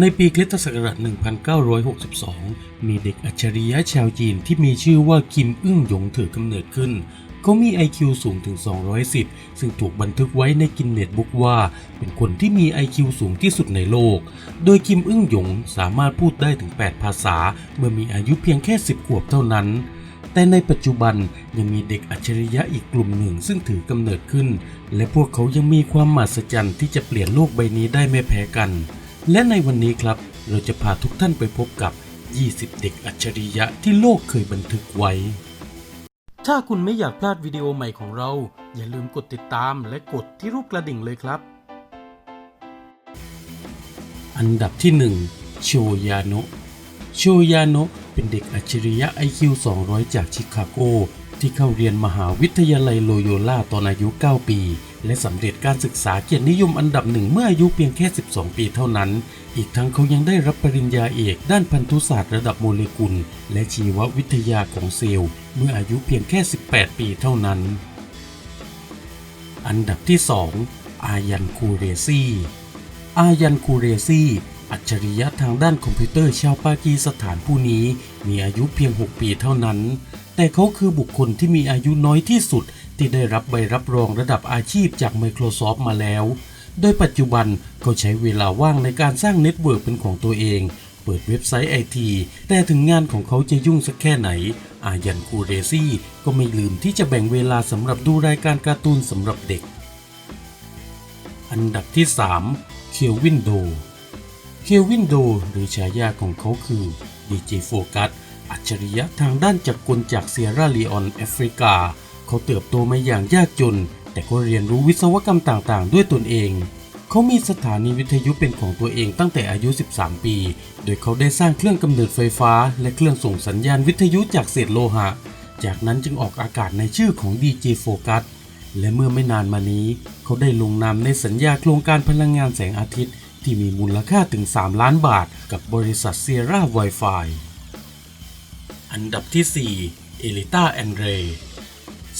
ในปีคริสตศักราช 1962 มีเด็กอัจฉริยะชาวจีนที่มีชื่อว่าคิมอึ้งหยงถือกำเนิดขึ้น เขามี IQ สูงถึง 210 ซึ่งถูกบันทึกไว้ในกินเนตบุ๊กว่า เป็นคนที่มี IQ สูงที่สุดในโลก โดยคิมอึ้งหยงสามารถพูดได้ถึง 8 ภาษา เมื่อมีอายุเพียงแค่ 10 ขวบเท่านั้นแต่ในปัจจุบันยังมีเด็กอัจฉริยะอีกกลุ่มหนึ่งซึ่งถือกำเนิดขึ้น และพวกเขายังมีความมหัศจรรย์ที่จะเปลี่ยนโลกใบนี้ได้ไม่แพ้กัน และในวันนี้ครับเราจะพาทุกท่านไปพบกับ 20 เด็กอัจฉริยะที่โลกเคยบันทึกไว้ ถ้าคุณไม่อยากพลาดวิดีโอใหม่ของเรา อย่าลืมกดติดตามและกดที่รูปกระดิ่งเลยครับ อันดับที่ 1 โชยาโนะโชยาโนะเป็นเด็กอัจฉริยะ IQ 200 จากชิคาโก ที่เข้าเรียนมหาวิทยาลัยโลโยล่าตอนอายุ 9 ปี และสำเร็จการศึกษาเกียรตินิยมอันดับหนึ่งเมื่ออายุเพียงแค่ 12 ปีเท่านั้น อีกทั้งเขายังได้รับปริญญาเอกด้านพันธุศาสตร์ระดับโมเลกุล และชีววิทยาของเซลล์ เมื่ออายุเพียงแค่ 18 ปีเท่านั้น อันดับที่ 2 อายันคูเรซีอายันคูเรซี อัจฉริยะทางด้านคอมพิวเตอร์ชาวปากีสถานผู้นี้มีอายุเพียง 6 ปีเท่านั้น แต่เขาคือบุคคลที่มีอายุน้อยที่สุด ที่ได้รับใบรับรองระดับอาชีพจาก Microsoft มาแล้ว โดยปัจจุบันเขาใช้เวลาว่างในการสร้างเน็ตเวิร์กเป็นของตัวเอง เปิดเว็บไซต์ไอที แต่ถึงงานของเขาจะยุ่งสักแค่ไหน อายันคูเรซี่ก็ไม่ลืมที่จะแบ่งเวลาสำหรับดูรายการการ์ตูนสำหรับเด็ก อันดับที่ 3 เคลวินโด เควินโดหรือฉายาของเขาคือดีเจโฟกัสอัจฉริยะทางด้านจักรกลจากเซียร่าลีออนแอฟริกา เขาเติบโตมาอย่างยากจน แต่ก็เรียนรู้วิศวกรรมต่างๆ ด้วยตนเอง เขามีสถานีวิทยุเป็นของตัวเองตั้งแต่อายุ 13 ปี โดยเขาได้สร้างเครื่องกำเนิดไฟฟ้า และเครื่องส่งสัญญาณวิทยุจากเศษโลหะ จากนั้นจึงออกอากาศในชื่อของดีเจโฟกัสและเมื่อไม่นานมานี้ เขาได้ลงนามในสัญญาโครงการพลังงานแสงอาทิตย์ ที่มีมูลค่าถึง 3 ล้านบาท กับบริษัทเซียร่าไวไฟอันดับที่ 4 เอลิต้าแอนเร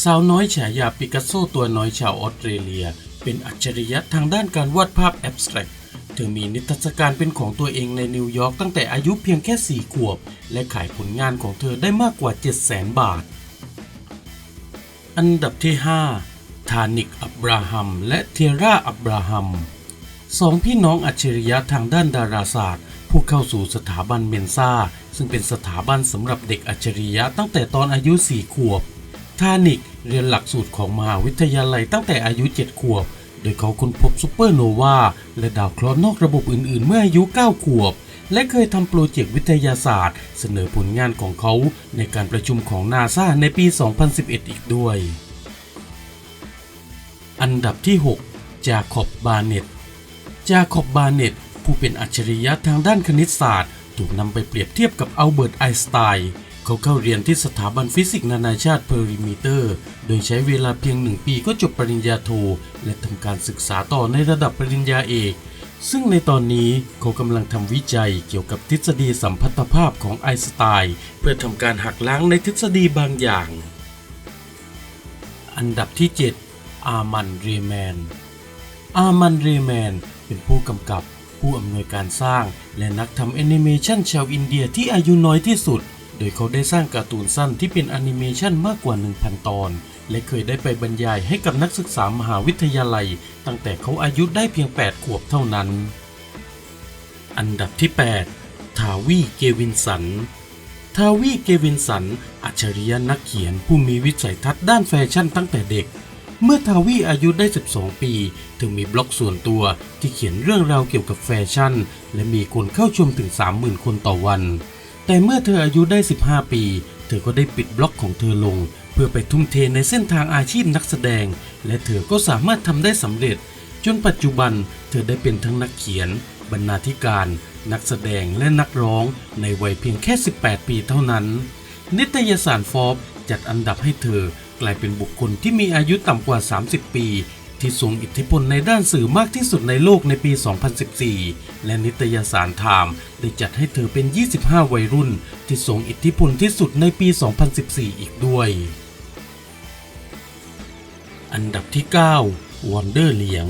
สาวน้อยฉายาปิกัสโซตัวน้อยชาวออสเตรเลีย เป็นอัจฉริยะทางด้านการวาดภาพแอบสแตรกเธอมีนิทรรศการเป็นของตัวเองในนิวยอร์กตั้งแต่อายุเพียงแค่ 4 ขวบ และขายผลงานของเธอได้มากกว่า 700,000 บาท อันดับที่ 5 ทานิก อับราฮัม และเทียร่า อับราฮัม สองพี่น้องอัจฉริยะทางด้านดาราศาสตร์ ผู้เข้าสู่สถาบันเมนซาซึ่งเป็นสถาบันสำหรับเด็กอัจฉริยะตั้งแต่ตอนอายุ 4 ขวบ ทานิกเรียนหลักสูตรของมหาวิทยาลัยตั้งแต่อายุ 7 ขวบ โดยเขาค้นพบซูเปอร์โนวาและดาวเคราะห์นอกระบบอื่นๆ เมื่ออายุ 9 ขวบ และเคยทำโปรเจกต์วิทยาศาสตร์ เสนอผลงานของเขาในการประชุมของนาซาในปี 2011 อีกด้วย อันดับที่ 6 จาคอบบาเน็ต จาคอบบาเน็ตผู้เป็นอัจฉริยะทางด้านคณิตศาสตร์ ถูกนำไปเปรียบเทียบกับอัลเบิร์ตไอน์สไตน์เขาเข้าเรียนที่สถาบันฟิสิกส์นานาชาติเพอริมิเตอร์ โดยใช้เวลาเพียงหนึ่งปีก็จบปริญญาโท และทำการศึกษาต่อในระดับปริญญาเอก ซึ่งในตอนนี้เขากำลังทำวิจัยเกี่ยวกับทฤษฎีสัมพัทธภาพของไอน์สไตน์เพื่อทำการหักล้างในทฤษฎีบางอย่าง อันดับที่ 7 อามันเรแมนอามันเรแมน เป็นผู้กำกับ ผู้อำนวยการสร้าง และนักทำแอนิเมชันชาวอินเดียที่อายุน้อยที่สุด โดยเขาได้สร้างการ์ตูนสั้นที่เป็นแอนิเมชันมากกว่า 1,000 ตอน และเคยได้ไปบรรยายให้กับนักศึกษามหาวิทยาลัย ตั้งแต่เขาอายุได้เพียง 8 ขวบเท่านั้น อันดับที่ 8 ทาวีเกวินสันทาวีเกวินสัน อัจฉริยะนักเขียนผู้มีวิสัยทัศน์ด้านแฟชั่นตั้งแต่เด็ก เมื่อทาวีอายุได้ 12 ปี ถึงมีบล็อกส่วนตัวที่เขียนเรื่องราวเกี่ยวกับแฟชั่น และมีคนเข้าชมถึง 30,000 คนต่อวัน แต่เมื่อเธออายุได้ 15 ปี เธอก็ได้ปิดบล็อกของเธอลง เพื่อไปทุ่มเทในเส้นทางอาชีพนักแสดง และเธอก็สามารถทำได้สำเร็จ จนปัจจุบันเธอได้เป็นทั้งนักเขียน บรรณาธิการ นักแสดงและนักร้องในวัยเพียงแค่ 18 ปีเท่านั้น นิตยสารฟอบจัดอันดับให้เธอ กลายเป็นบุคคลที่มีอายุต่ำกว่า 30 ปี ที่ทรงอิทธิพลในด้านสื่อมากที่สุดในโลกในปี 2014 และนิตยสารไทม์ได้จัดให้เธอเป็น 25 วัยรุ่น ที่ทรงอิทธิพลที่สุดในปี 2014 อีกด้วย อันดับที่ 9 วอนเดอร์เหลียง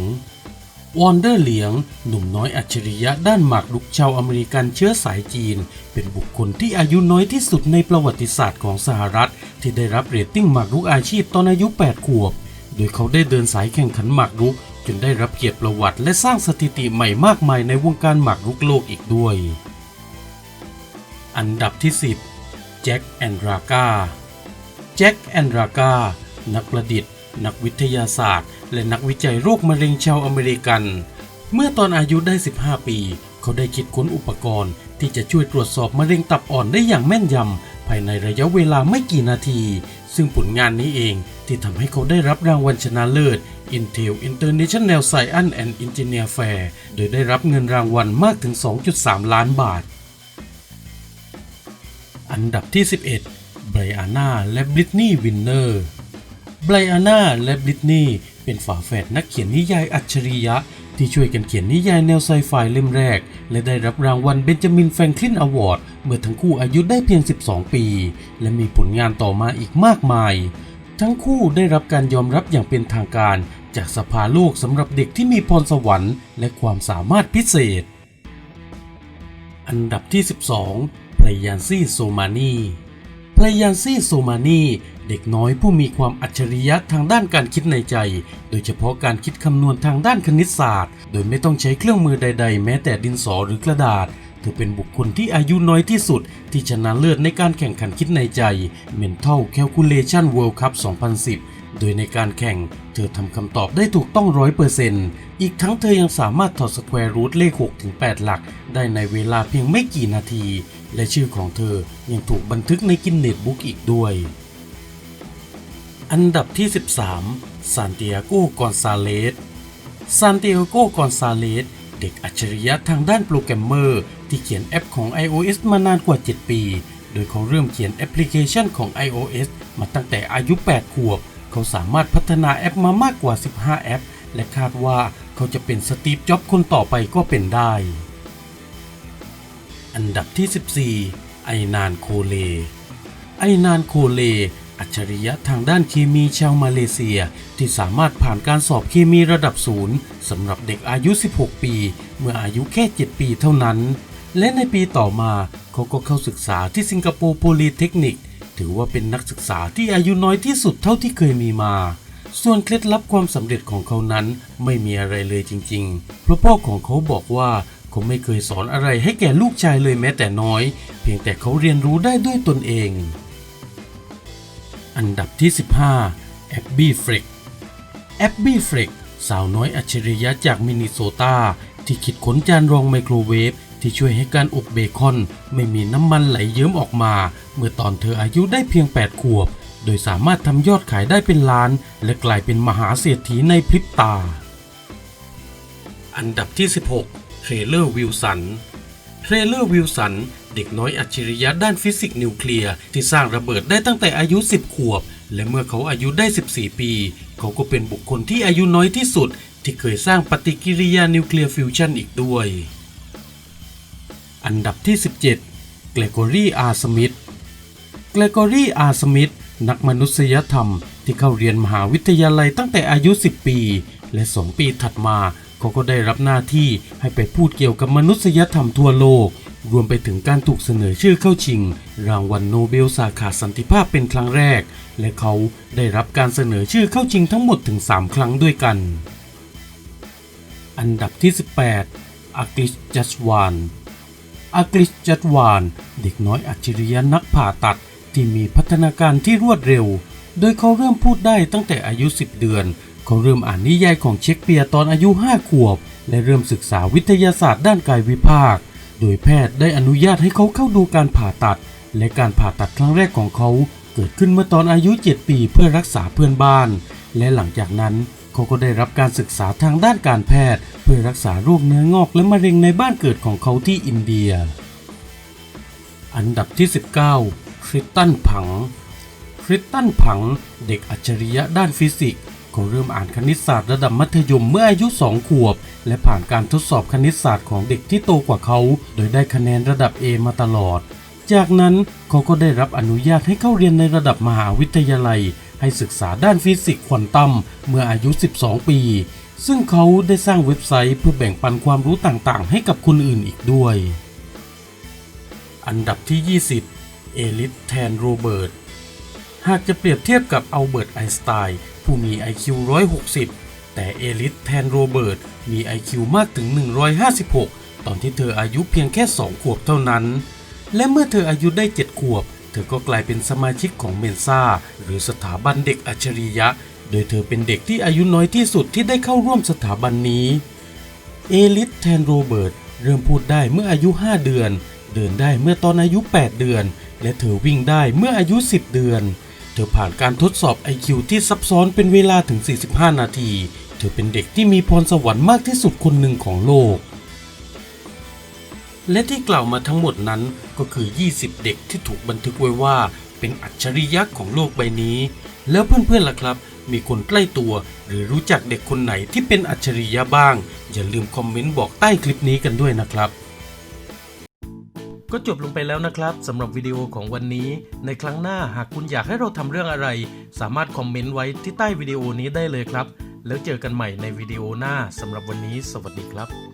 วอนเดอร์เหลียง หนุ่มน้อยอัจฉริยะด้านหมากรุกชาวอเมริกันเชื้อสายจีน เป็นบุคคลที่อายุน้อยที่สุดในประวัติศาสตร์ของสหรัฐ ที่ได้รับเรตติ้งหมากรุกอาชีพตอนอายุ 8 ขวบ โดยเขาได้เดินสายแข่งขันหมากรุก จนได้รับเกียรติประวัติและสร้างสถิติใหม่มากมายในวงการหมากรุกโลกอีกด้วย อันดับที่ 10 แจ็คแอนดรากา แจ็คแอนดรากา นักประดิษฐ์ นักวิทยาศาสตร์ และนักวิจัยโรคมะเร็งชาวอเมริกัน เมื่อตอนอายุได้ 15 ปี เขาได้คิดค้นอุปกรณ์ ที่จะช่วยตรวจสอบมะเร็งตับอ่อนได้อย่างแม่นยำ ภายในระยะเวลาไม่กี่นาที ซึ่งผลงานนี้เองที่ทำให้เขาได้รับรางวัลชนะเลิศ Intel International Science and Engineer Fair โดยได้รับเงินรางวัลมากถึง 2.3 ล้านบาท อันดับที่ 11ไบรอาน่าและบริตนีย์วินเนอร์ไบรอาน่าและบริตนีย์ เป็นฝาแฝดนักเขียนนิยายอัจฉริยะ ที่ช่วยกันเขียนนิยายแนวไซไฟเล่มแรก และได้รับรางวัลเบนจามินแฟรงคลินอวอร์ดเมื่อทั้งคู่อายุได้เพียง 12 ปี และมีผลงานต่อมาอีกมากมาย ทั้งคู่ได้รับการยอมรับอย่างเป็นทางการ จากสภาโลกสำหรับเด็กที่มีพรสวรรค์และความสามารถพิเศษ อันดับที่ 12ไพรยานซี่โซมานีไพรยานซี่โซมานี เด็กน้อยผู้มีความอัจฉริยะทางด้านการคิดในใจ โดยเฉพาะการคิดคำนวณทางด้านคณิตศาสตร์ โดยไม่ต้องใช้เครื่องมือใด ๆ แม้แต่ดินสอหรือกระดาษ เธอเป็นบุคคลที่อายุน้อยที่สุด ที่ชนะเลิศในการแข่งขันคิดในใจ Mental Calculation World Cup 2010 โดยในการแข่ง เธอทำคำตอบได้ถูกต้องร้อยเปอร์เซนต์อีกทั้งเธอยังสามารถถอดสแควร์รูทเลข6ถึง8หลัก ได้ในเวลาเพียงไม่กี่นาที และชื่อของเธอยังถูกบันทึกในกินเนตบุ๊กอีกด้วย อันดับที่ 13 ซานติอาโก กอนซาเลส ซานติอาโก กอนซาเลส เด็กอัจฉริยะทางด้านโปรแกรมเมอร์ ที่เขียนแอปของ iOS มานานกว่า 7 ปี โดยเขาเริ่มเขียนแอปพลิเคชันของ iOS มาตั้งแต่อายุ 8 ขวบ เขาสามารถพัฒนาแอปมามากกว่า 15 แอป และคาดว่าเขาจะเป็นสตีฟ จ็อบส์คนต่อไปก็เป็นได้ อันดับที่ 14 ไอนานโคเล ไอนานโคเล อัจฉริยะทางด้านเคมีชาวมาเลเซีย ที่สามารถผ่านการสอบเคมีระดับศูนย์สำหรับเด็กอายุ 16 ปี เมื่ออายุแค่ 7 ปีเท่านั้น และในปีต่อมาเขาก็เข้าศึกษาที่สิงคโปร์โพลีเทคนิค ถือว่าเป็นนักศึกษาที่อายุน้อยที่สุดเท่าที่เคยมีมา ส่วนเคล็ดลับความสำเร็จของเขานั้นไม่มีอะไรเลยจริงๆ เพราะพ่อของเขาบอกว่าเขาไม่เคยสอนอะไรให้แก่ลูกชายเลยแม้แต่น้อย เพียงแต่เขาเรียนรู้ได้ด้วยตนเอง อันดับที่ 15แอบบี้เฟรกแอบบี้เฟรกสาวน้อยอัจฉริยะจากมินนิโซตาที่คิดค้นจานรองไมโครเวฟที่ช่วยให้การอบเบคอน ไม่มีน้ำมันไหลเยิ้มออกมา เมื่อตอนเธออายุได้เพียง 8 ขวบ โดยสามารถทำยอดขายได้เป็นล้าน และกลายเป็นมหาเศรษฐีในพริบตา อันดับที่ 16เทรเลอร์วิลสันเทรเลอร์วิลสัน เด็กน้อยอัจฉริยะด้านฟิสิกส์นิวเคลียร์ที่สร้างระเบิดได้ตั้งแต่อายุ 10 ขวบ และเมื่อเขาอายุได้ 14 ปี เขาก็เป็นบุคคลที่อายุน้อยที่สุด ที่เคยสร้างปฏิกิริยานิวเคลียร์ฟิวชันอีกด้วย อันดับที่ 17 เกรโกรีอาร์สมิธเกรโกรีอาร์สมิธนักมนุษยธรรม ที่เข้าเรียนมหาวิทยาลัยตั้งแต่อายุ 10 ปี และ 2 ปีถัดมา เขาก็ได้รับหน้าที่ให้ไปพูดเกี่ยวกับมนุษยธรรมทั่วโลก รวมไปถึงการถูกเสนอชื่อเข้าชิง รางวัลโนเบลสาขาสันติภาพเป็นครั้งแรก และเขาได้รับการเสนอชื่อเข้าชิงทั้งหมดถึง 3 ครั้งด้วยกัน อันดับที่ 18 อากิชจัสวานอากริชจัดวาน เด็กน้อยอัจฉริยะนักผ่าตัดที่มีพัฒนาการที่รวดเร็ว โดยเขาเริ่มพูดได้ตั้งแต่อายุ 10 เดือน เขาเริ่มอ่านนิยายของเชคเปียร์ตอนอายุ 5 ขวบ และเริ่มศึกษาวิทยาศาสตร์ด้านกายวิภาค โดยแพทย์ได้อนุญาตให้เขาเข้าดูการผ่าตัด และการผ่าตัดครั้งแรกของเขา เกิดขึ้นเมื่อตอนอายุ 7 ปีเพื่อรักษาเพื่อนบ้าน และหลังจากนั้นเขาก็ได้รับการศึกษาทางด้านการแพทย์ เพื่อรักษาโรคเนื้องอกและมะเร็งในบ้านเกิดของเขาที่อินเดีย อันดับที่ 19คริสตันผังคริสตันผังเด็กอัจฉริยะด้านฟิสิกส์ เขาเริ่มอ่านคณิตศาสตร์ระดับมัธยมเมื่ออายุ2ขวบ และผ่านการทดสอบคณิตศาสตร์ของเด็กที่โตกว่าเขา โดยได้คะแนนระดับ A มาตลอด จากนั้นเขาก็ได้รับอนุญาตให้เข้าเรียนในระดับมหาวิทยาลัย ให้ศึกษาด้านฟิสิกส์ควอนตัมเมื่ออายุ 12 ปี ซึ่งเขาได้สร้างเว็บไซต์เพื่อแบ่งปันความรู้ต่างๆ ให้กับคนอื่นอีกด้วย อันดับที่ 20 เอลิสแทนโรเบิร์ต หากจะเปรียบเทียบกับอัลเบิร์ตไอน์สไตน์ผู้มี IQ 160 แต่เอลิสแทนโรเบิร์ตมี IQ มากถึง 156 ตอนที่เธออายุเพียงแค่ 2 ขวบเท่านั้น และเมื่อเธออายุได้ 7 ขวบ เธอก็กลายเป็นสมาชิกของเมนซ่าหรือสถาบันเด็กอัจฉริยะ โดยเธอเป็นเด็กที่อายุน้อยที่สุดที่ได้เข้าร่วมสถาบันนี้ เอลิสแทนโรเบิร์ตเริ่มพูดได้เมื่ออายุ 5 เดือน เดินได้เมื่อตอนอายุ 8 เดือน และเธอวิ่งได้เมื่ออายุ 10 เดือน เธอผ่านการทดสอบ IQ ที่ซับซ้อนเป็นเวลาถึง 45 นาที เธอเป็นเด็กที่มีพรสวรรค์มากที่สุดคนหนึ่งของโลก และที่กล่าวมาทั้งหมดนั้นก็คือ 20 เด็กที่ถูกบันทึกไว้ว่าเป็นอัจฉริยะของโลกใบนี้ แล้วเพื่อนๆล่ะครับ มีคนใกล้ตัว หรือรู้จักเด็กคนไหนที่เป็นอัจฉริยะบ้าง อย่าลืมคอมเมนต์บอกใต้คลิปนี้กันด้วยนะครับ ก็จบลงไปแล้วนะครับสำหรับวิดีโอของวันนี้ ในครั้งหน้าหากคุณอยากให้เราทำเรื่องอะไร สามารถคอมเมนต์ไว้ที่ใต้วิดีโอนี้ได้เลยครับ แล้วเจอกันใหม่ในวิดีโอหน้าสำหรับวันนี้ สวัสดีครับ